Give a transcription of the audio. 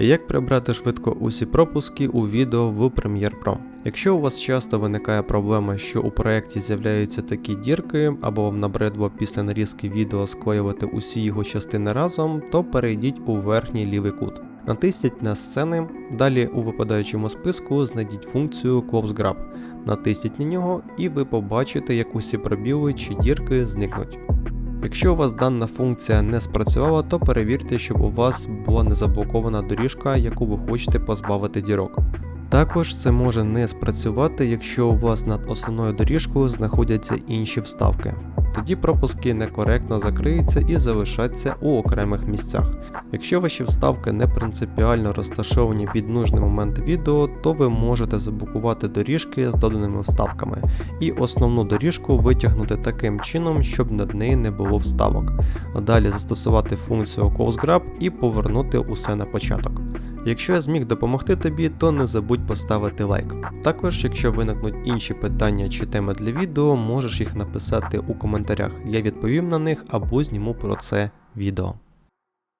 Як прибрати швидко усі пропуски у відео в Premiere Pro. Якщо у вас часто виникає проблема, що у проєкті з'являються такі дірки, або вам набридло після нарізки відео склеювати усі його частини разом, то перейдіть у верхній лівий кут. Натисніть на сцени, далі у випадаючому списку знайдіть функцію Close Grab. Натисніть на нього і ви побачите, як усі пробіли чи дірки зникнуть. Якщо у вас дана функція не спрацювала, то перевірте, щоб у вас була не заблокована доріжка, яку ви хочете позбавити дірок. Також це може не спрацювати, якщо у вас над основною доріжкою знаходяться інші вставки. Тоді пропуски некоректно закриються і залишаться у окремих місцях. Якщо ваші вставки не принципіально розташовані під нужний момент відео, то ви можете заблокувати доріжки з доданими вставками і основну доріжку витягнути таким чином, щоб над нею не було вставок. Далі застосувати функцію Close і повернути усе на початок. Якщо я зміг допомогти тобі, то не забудь поставити лайк. Також, якщо виникнуть інші питання чи теми для відео, можеш їх написати у коментарях. Я відповім на них або зніму про це відео.